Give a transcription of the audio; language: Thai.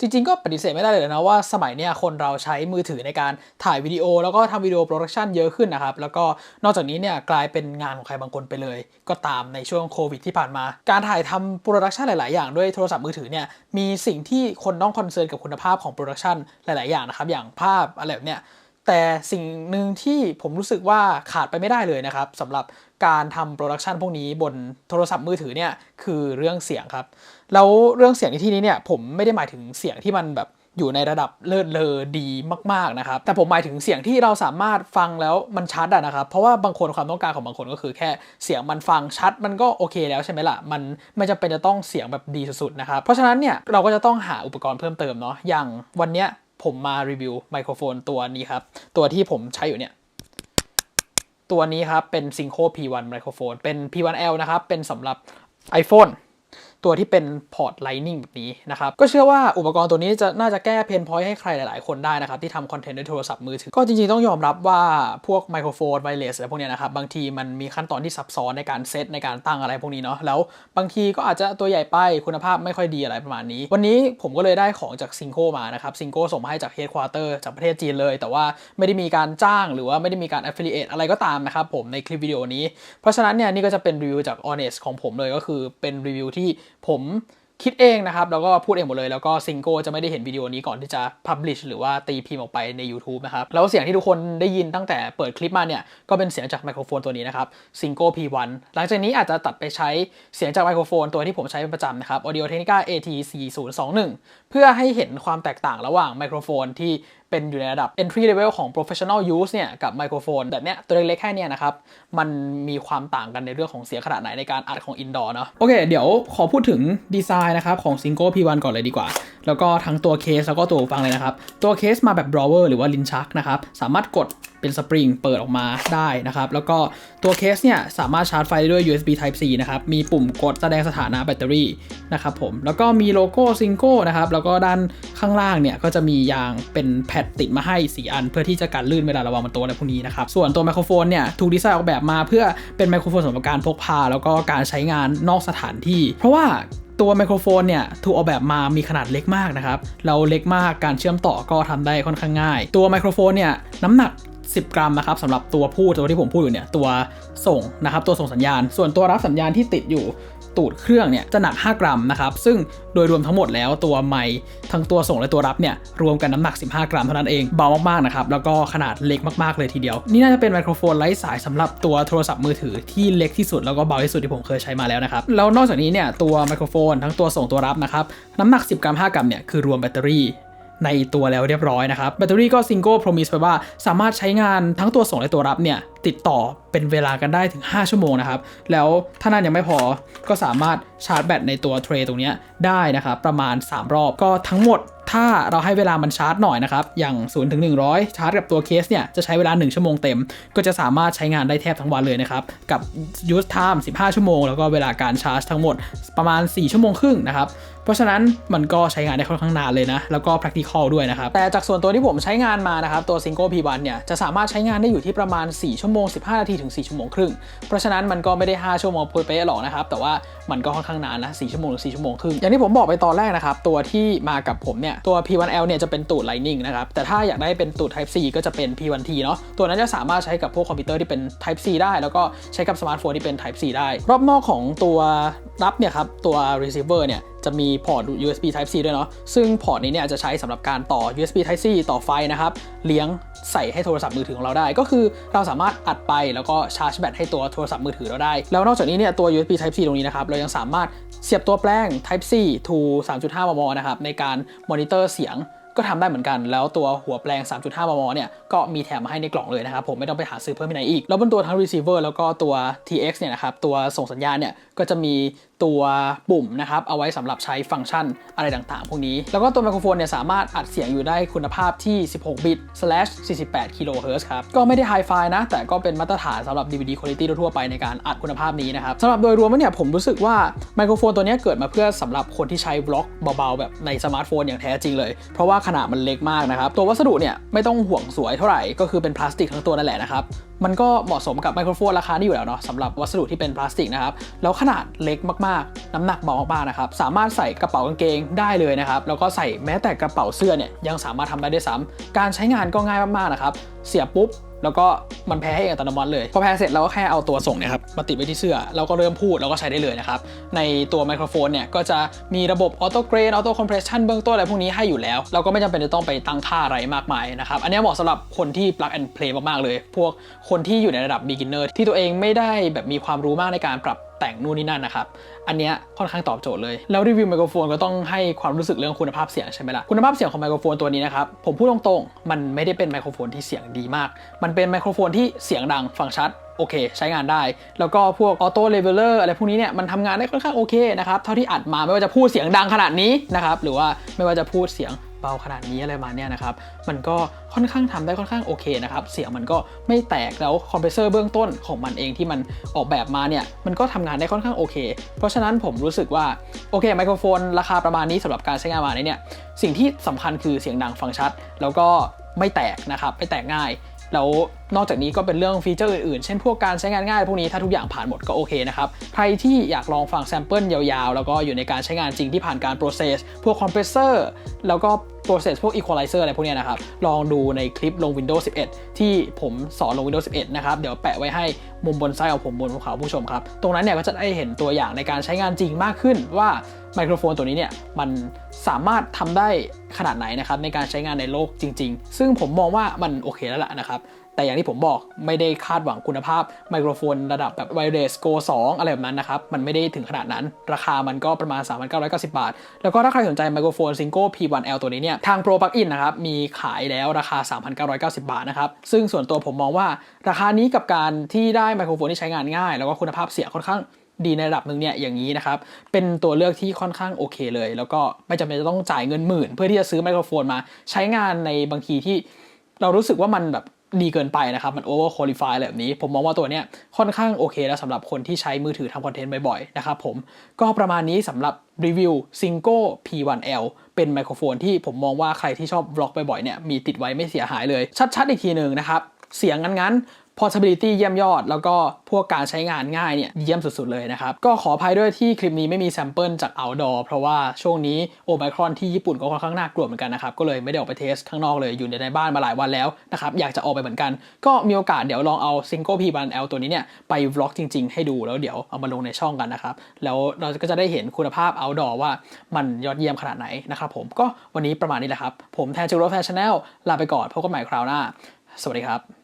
จริงๆ ก็ปฏิเสธไม่ได้เลยนะว่าสมัยเนี้ยคนเราใช้มือถือในการถ่ายวิดีโอ แล้วก็ทำวิดีโอโปรดักชันเยอะขึ้นนะครับ แล้วก็นอกจากนี้เนี่ยกลายเป็นงานของใครบางคนไปเลย ก็ตามในช่วงโควิดที่ผ่านมา การถ่ายทำโปรดักชันหลาย ๆ อย่างด้วยโทรศัพท์มือถือเนี่ยมีสิ่งที่คนต้องคอนเซิร์นกับคุณภาพของโปรดักชันหลาย ๆ อย่างนะครับอย่างภาพอะไรแบบเนี้ยแต่สิ่งหนึ่งที่ผมรู้สึกว่าขาดไปไม่ได้เลยนะครับสำหรับ การทำโปรดักชันพวกนี้บนโทรศัพท์มือถือเนี่ยคือเรื่องเสียงครับ แล้วเรื่องเสียงในที่นี้เนี่ยผมไม่ได้หมายถึงเสียงที่มันแบบอยู่ในระดับเลิศเลอดีมากๆนะครับ แต่ผมหมายถึงเสียงที่เราสามารถฟังแล้วมันชัดอะนะครับ เพราะว่าบางคนความต้องการของบางคนก็คือแค่เสียงมันฟังชัดมันก็โอเคแล้วใช่ไหมล่ะ มันไม่จำเป็นจะต้องเสียงแบบดีสุดๆนะครับ เพราะฉะนั้นเนี่ยเราก็จะต้องหาอุปกรณ์เพิ่มเติมเนาะ อย่างวันเนี้ยผมมารีวิวไมโครโฟนตัวนี้ครับ ตัวที่ผมใช้อยู่เนี่ย ตัวนี้ครับเป็น Synco P1 ไมโครโฟนเป็น P1L นะครับ เป็นสำหรับ iPhone ตัวที่เป็นพอร์ต Lightning แบบนี้นะครับ ก็เชื่อว่าอุปกรณ์ตัวนี้จะน่าจะแก้เพนพอยต์ให้ใครหลายๆ คนได้นะครับ ที่ทำคอนเทนต์ด้วยโทรศัพท์มือถือ ก็จริงๆ ต้องยอมรับว่าพวกไมโครโฟนไวเลสอะไรพวกเนี้ยนะครับ บางทีมันมีขั้นตอนที่ซับซ้อนในการเซตในการตั้งอะไรพวกนี้เนาะแล้วบางทีก็อาจจะตัวใหญ่ไปคุณภาพไม่ค่อยดีอะไรประมาณนี้ วันนี้ผมก็เลยได้ของจากซิงโกมานะครับซิงโกส่งมาให้จากเฮดควอเตอร์จากประเทศจีนเลย แต่ว่าไม่ได้มีการจ้างหรือว่าไม่ได้มีการ affiliate อะไรก็ตามนะครับผมในคลิปวิดีโอนี้ เพราะฉะนั้นเนี่ยนี่ก็จะเป็นรีวิวจาก Honest ของผมเลยก็คือเป็นรีวิวที่ผมคิดเองนะครับ แล้วก็พูดเองหมดเลย แล้วก็ซิงโกจะไม่ได้เห็นวิดีโอนี้ก่อนที่จะ Publish หรือว่าตีพิมพ์ออกไปใน YouTube นะครับ แล้วเสียงที่ทุกคนได้ยินตั้งแต่เปิดคลิปมาเนี่ย ก็เป็นเสียงจากไมโครโฟนตัวนี้นะครับ Synco P1 หลังจากนี้อาจจะตัดไปใช้เสียงจากไมโครโฟนตัวที่ผมใช้เป็นประจำนะครับ Audio Technica AT4021 เพื่อให้เห็นความแตกต่างระหว่างไมโครโฟนที่เป็นอยู่ในระดับ entry level ของ professional use เนี่ยกับไมโครโฟนแบบเนี้ยตัวเล็กๆแค่เนี้ยนะครับ มันมีความต่างกันในเรื่องของเสียงขนาดไหนในการอัดของ indoor เนาะโอเค เดี๋ยวขอพูดถึงดีไซน์นะครับของ Synco P1 ก่อนเลยดีกว่า แล้วก็ทั้งตัวเคสแล้วก็ตัวหูฟังเลยนะครับ ตัวเคสมาแบบ drawer หรือว่าลิ้นชักนะครับ สามารถกดเป็นสปริงเปิดออกมาได้นะครับ แล้วก็ตัวเคสเนี่ยสามารถชาร์จไฟได้ด้วย USB Type C นะครับ มีปุ่มกดแสดงสถานะแบตเตอรี่นะครับผม แล้วก็มีโลโก้ซิงโก้นะครับ แล้วก็ด้านข้างล่างเนี่ยก็จะมียางเป็นแพดติดมาให้ 4 อัน เพื่อที่จะกันลื่นเวลาระวังบนโต๊ะอะไรพวกนี้นะครับ ส่วนตัวไมโครโฟนเนี่ยถูกดีไซน์ออกแบบมาเพื่อเป็นไมโครโฟนสำหรับการพกพา แล้วก็การใช้งานนอกสถานที่ เพราะว่า ตัวไมโครโฟนเนี่ยถูกออกแบบมามีขนาดเล็กมากนะครับเราเล็กมากการเชื่อมต่อก็ทำได้ค่อนข้างง่าย ตัวไมโครโฟนเนี่ยน้ำหนัก 10 กรัมนะครับสำหรับตัวพูดตัวที่ผมพูดอยู่เนี่ยตัวส่งนะครับตัวส่งสัญญาณ ส่วนตัวรับสัญญาณที่ติดอยู่ ตูดเครื่องเนี่ยจะหนัก 5 กรัมนะครับ ซึ่งโดยรวมทั้งหมดแล้วตัวไมค์ทั้งตัวส่งและตัวรับเนี่ยรวมกันน้ำหนัก 15 กรัมเท่านั้นเองเบามากๆนะครับแล้วก็ขนาดเล็กมากๆเลยทีเดียว นี่น่าจะเป็นไมโครโฟนไร้สายสำหรับตัวโทรศัพท์มือถือที่เล็กที่สุดแล้วก็เบาที่สุดที่ผมเคยใช้มาแล้วนะครับแล้วนอกจากนี้เนี่ยตัวไมโครโฟนทั้งตัวส่งตัวรับนะครับน้ำหนัก 10 กรัม 5 กรัมเนี่ยคือรวมแบตเตอรี่ในตัวแล้วเรียบร้อยนะครับแบตเตอรี่ก็ซิง g ก e promise ไปว่าสามารถใช้งานทั้งตัวส่งและตัวรับเนี่ย ติดต่อเป็นเวลากันได้ถึง 5 ชั่วโมงนะครับ แล้วถ้านั้นยังไม่พอก็สามารถชาร์จแบตในตัวเทรตรงนี้ได้นะครับ ประมาณ 3 รอบก็ทั้งหมดถ้าเราให้เวลามันชาร์จหน่อยนะครับ อย่าง0ถึง100ชาร์จกับตัวเคสเนี่ย จะใช้เวลา 1 ชั่วโมงเต็ม ก็จะสามารถใช้งานได้แทบทั้งวันเลยนะครับ กับ use time 15 ชั่วโมง แล้วก็เวลาการชาร์จทั้งหมดประมาณ 4 ชั่วโมงครึ่งนะครับ เพราะฉะนั้นมันก็ใช้งานได้ค่อนข้างนานเลยนะ แล้วก็ practical ด้วยนะครับ แต่จากส่วนตัวที่ผมใช้งานมานะครับ ตัว Synco P1 เนี่ย จะสามารถใช้งานได้อยู่ที่ประมาณ 4 ชั่วโมงง 15 นาทีถึง 4 ชั่วโมงครึ่ง เพราะฉะนั้นมันก็ไม่ได้ 5 ชั่วโมงเป๊ะหรอกนะครับ แต่ว่ามันก็ค่อนข้างนานนะ4ชั่วโมงหรือ4ชั่วโมงครึ่ง อย่างที่ผมบอกไปตอนแรกนะครับ ตัวที่มากับผมเนี่ย ตัว P1L เนี่ยจะเป็นตูด Lightning นะครับ แต่ถ้าอยากได้เป็นตูด Type C ก็จะเป็น P1T เนาะ ตัวนั้นจะสามารถใช้กับพวกคอมพิวเตอร์ที่เป็น Type C ได้ แล้วก็ใช้กับสมาร์ทโฟนที่เป็น Type C ได้ รอบนอกของตัวรับเนี่ยครับ ตัว receiver เนี่ยจะมีพอร์ต USB Type C ด้วยเนาะ ซึ่งพอร์ตนี้เนี่ยจะใช้สำหรับการต่อ USB Type C ต่อไฟนะครับ เลี้ยงใส่ให้โทรศัพท์มือถือของเราได้ ก็คือเราสามารถอัดไปแล้วก็ชาร์จแบตให้ตัวโทรศัพท์มือถือเราได้ แล้วนอกจากนี้เนี่ยตัว USB Type C ตรงนี้นะครับ เรายังสามารถเสียบตัวแปลง Type C to 3.5 มม นะครับในการมอนิเตอร์เสียงก็ทำได้เหมือนกัน แล้วตัวหัวแปลง 3.5 มม เนี่ย ก็มีแถมมาให้ในกล่องเลยนะครับ ผมไม่ต้องไปหาซื้อเพิ่มที่ไหนอีก แล้วบนตัวทั้ง receiver แล้วก็ตัว TX เนี่ยนะครับ ตัวส่งสัญญาณเนี่ย ก็จะมี ตัวปุ่มนะครับเอาไว้สำหรับใช้ฟังก์ชันอะไรต่างๆ พวกนี้ แล้วก็ตัวไมโครโฟนเนี่ยสามารถอัดเสียงอยู่ได้คุณภาพที่ 16 บิต 48กิโลเฮิร์ครับ ก็ไม่ได้ไฮไฟนะ แต่ก็เป็นมาตรฐานสำหรับ DVD Quality ทั่วไปในการอัดคุณภาพนี้นะครับสำหรับโดยรวมเนี่ยผมรู้สึกว่าไมโครโฟนตัวนี้เกิดมาเพื่อสำหรับคนที่ใช้บล็อกเบาๆ แบบในสมาร์ทโฟนอย่างแท้จริงเลย เพราะว่าขนาดมันเล็กมากนะครับตัววัสดุเนี่ยไม่ต้องห่วงสวยเท่าไหร่ก็คือเป็นพลาสติกทั้งตัวนั่นแหละนะครับ มันก็เหมาะสมกับไมโครโฟนราคานี้อยู่แล้วเนาะสำหรับวัสดุที่เป็นพลาสติกนะครับ แล้วขนาดเล็กมากๆ น้ำหนักเบามากๆนะครับ สามารถใส่กระเป๋ากางเกงได้เลยนะครับ แล้วก็ใส่แม้แต่กระเป๋าเสื้อเนี่ยยังสามารถทำได้ด้วยซ้ำการใช้งานก็ง่ายมากๆนะครับ เสียบปุ๊บ แล้วก็มันแพ้ให้เองอัตโนมัติเลย พอแพ้เสร็จเราก็แค่เอาตัวส่งเนี่ยครับมาติดไว้ที่เสื้อ เราก็เริ่มพูดเราก็ใช้ได้เลยนะครับ ในตัวไมโครโฟนเนี่ยก็จะมีระบบออโต้เกรนออโต้คอมเพรสชันเบื้องต้นอะไรพวกนี้ให้อยู่แล้ว เราก็ไม่จำเป็นจะต้องไปตั้งค่าอะไรมากมายนะครับ อันนี้เหมาะสำหรับคนที่ plug and play มากๆเลย พวกคนที่อยู่ในระดับ beginner ที่ตัวเองไม่ได้แบบมีความรู้มากในการปรับ แต่งนู่นนี่นั่นนะครับ อันเนี้ยค่อนข้างตอบโจทย์เลย แล้วรีวิวไมโครโฟนก็ต้องให้ความรู้สึกเรื่องคุณภาพเสียงใช่ไหมล่ะ คุณภาพเสียงของไมโครโฟนตัวนี้นะครับ ผมพูดตรงๆ มันไม่ได้เป็นไมโครโฟนที่เสียงดีมาก มันเป็นไมโครโฟนที่เสียงดังฟังชัดโอเค ใช้งานได้ แล้วก็พวกออโต้เลเวลเลอร์อะไรพวกนี้เนี่ยมันทำงานได้ค่อนข้างโอเคนะครับ เท่าที่อัดมาไม่ว่าจะพูดเสียงดังขนาดนี้นะครับ หรือว่าไม่ว่าจะพูดเสียง เบาขนาดนี้อะไรมาเนี่ยนะครับ มันก็ค่อนข้างทำได้ค่อนข้างโอเคนะครับ เสียงมันก็ไม่แตกแล้วคอมเพรสเซอร์เบื้องต้นของมันเองที่มันออกแบบมาเนี่ย มันก็ทำงานได้ค่อนข้างโอเค เพราะฉะนั้นผมรู้สึกว่าโอเคไมโครโฟน ราคาประมาณนี้สำหรับการใช้งานมาเนี่ย สิ่งที่สำคัญคือเสียงดังฟังชัด แล้วก็ไม่แตกนะครับไม่แตกง่าย แล้ว นอกจากนี้ก็เป็นเรื่องฟีเจอร์อื่นๆ เช่นพวกการใช้งานง่ายพวกนี้ถ้าทุกอย่างผ่านหมดก็โอเคนะครับ ใครที่อยากลองฟังแซมเปิลยาวๆ แล้วก็อยู่ในการใช้งานจริงที่ผ่านการ process พวก compressor แล้วก็ process พวก equalizer อร์อะไรพวกนี้นะครับ ลองดูในคลิปลง Windows 11 ที่ผมสอนลง Windows 11 นะครับ เดี๋ยวแปะไว้ให้มุมบนซ้ายของผมบนภูเขาผู้ชมครับ ตรงนั้นเนี่ยก็จะได้เห็นตัวอย่างในการใช้งานจริงมากขึ้นว่าไมโครโฟนตัวนี้เนี่ยมันสามารถทำได้ขนาดไหนนะครับในการใช้งานในโลกจริง ๆ ซึ่งผมมองว่ามันโอเคแล้วล่ะนะครับ แต่อย่างที่ผมบอกไม่ได้คาดหวังคุณภาพไมโครโฟนระดับแบบ Wireless Go 2อะไรแบบนั้นนะครับ มันไม่ได้ถึงขนาดนั้น ราคามันก็ประมาณ 3,990 บาท แล้วก็ถ้าใครสนใจไมโครโฟน Singo P1L ตัวนี้เนี่ย ทาง Pro Plugin นะครับ มีขายแล้วราคา 3,990 บาทนะครับ ซึ่งส่วนตัวผมมองว่าราคานี้กับการที่ได้ไมโครโฟนที่ใช้งานง่าย แล้วก็คุณภาพเสียงค่อนข้างดีในระดับหนึ่งเนี่ยอย่างนี้นะครับ เป็นตัวเลือกที่ค่อนข้างโอเคเลย แล้วก็ไม่จำเป็นจะต้องจ่ายเงินหมื่น เพื่อที่จะซื้อไมโครโฟนมาใช้งานในบางทีที่เรารู้สึกว่ามันแบบ ดีเกินไปนะครับ มัน over qualify อะไรแบบนี้ ผมมองว่าตัวเนี้ยค่อนข้างโอเคแล้วสำหรับคนที่ใช้มือถือทำคอนเทนต์บ่อยๆ นะครับผม ก็ประมาณนี้สำหรับรีวิว Singo P1L เป็นไมโครโฟนที่ผมมองว่าใครที่ชอบบล็อกบ่อยๆ เนี่ย มีติดไว้ไม่เสียหายเลย ชัดๆ อีกทีหนึ่งนะครับ เสียงงั้นๆ portability เยี่ยมยอด แล้วก็พวกการใช้งานง่ายเนี่ยเยี่ยมสุดๆเลยนะครับ ก็ขออภัยด้วยที่คลิปนี้ไม่มีแซมเปิลจาก outdoor เพราะว่าช่วงนี้โอไมครอนที่ญี่ปุ่นก็ค่อนข้างน่ากลัวเหมือนกันนะครับ ก็เลยไม่ได้ออกไปเทสข้างนอกเลยอยู่ในบ้านมาหลายวันแล้วนะครับ อยากจะออกไปเหมือนกัน ก็มีโอกาสเดี๋ยวลองเอา Single P1L ตัวนี้เนี่ยไปวล็อกจริงๆ ให้ดูแล้วเดี๋ยวเอามาลงในช่องกันนะครับ แล้วเราก็จะได้เห็นคุณภาพ outdoor ว่ามันยอดเยี่ยมขนาดไหนนะครับผมก็วันนี้ประมาณนี้แหละครับผมแทนจูโรแฟชั่นแนลลาไปก่อนพบกันใหม่คราวหน้า สวัสดีครับ